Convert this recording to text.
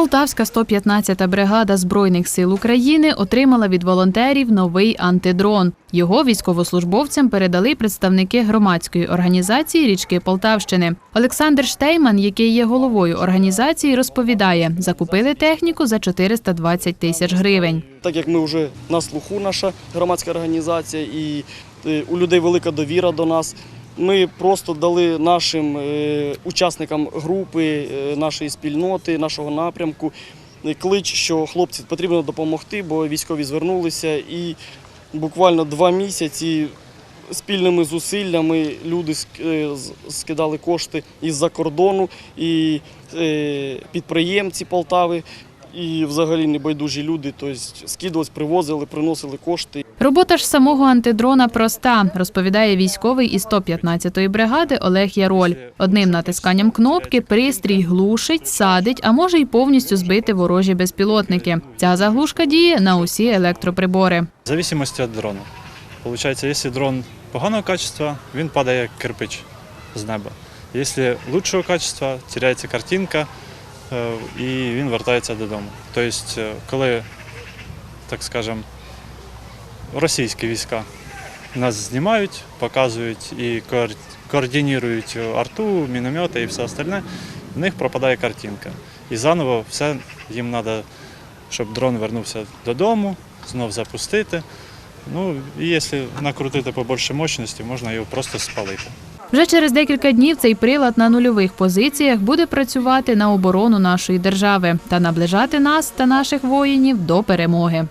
Полтавська 115-та бригада Збройних сил України отримала від волонтерів новий антидрон. Його військовослужбовцям передали представники громадської організації річки Полтавщини. Олександр Штейман, який є головою організації, розповідає, закупили техніку за 420 тисяч гривень. Так як ми вже на слуху, наша громадська організація, і е, у людей велика довіра до нас. Ми просто дали нашим е, учасникам групи, е, нашої спільноти, нашого напрямку е, клич, що хлопці потрібно допомогти, бо військові звернулися. І буквально два місяці спільними зусиллями люди скидали кошти із-за кордону, і підприємці Полтави, і взагалі небайдужі люди, тобто скидувались, привозили, приносили кошти. Робота ж самого антидрона проста, розповідає військовий із 115-ї бригади Олег Яроль. Одним натисканням кнопки пристрій глушить, садить, а може й повністю збити ворожі безпілотники. Ця заглушка діє на усі електроприбори. В зависимости от дрона. Получается, если дрон поганого качества, він падає як кирпич з неба. Якщо лучшого качества, теряється картинка і він вертається додому. Тобто, е, коли, так скажем, російські війська нас знімають, показують і коор- координують арту, міномети і все остальне, в них пропадає картинка. І заново все їм треба, щоб дрон вернувся додому, знов запустити. Ну, і якщо накрутити побільше мощності, можна його просто спалити. Вже через декілька днів цей прилад на нульових позиціях буде працювати на оборону нашої держави та наближати нас та наших воїнів до перемоги.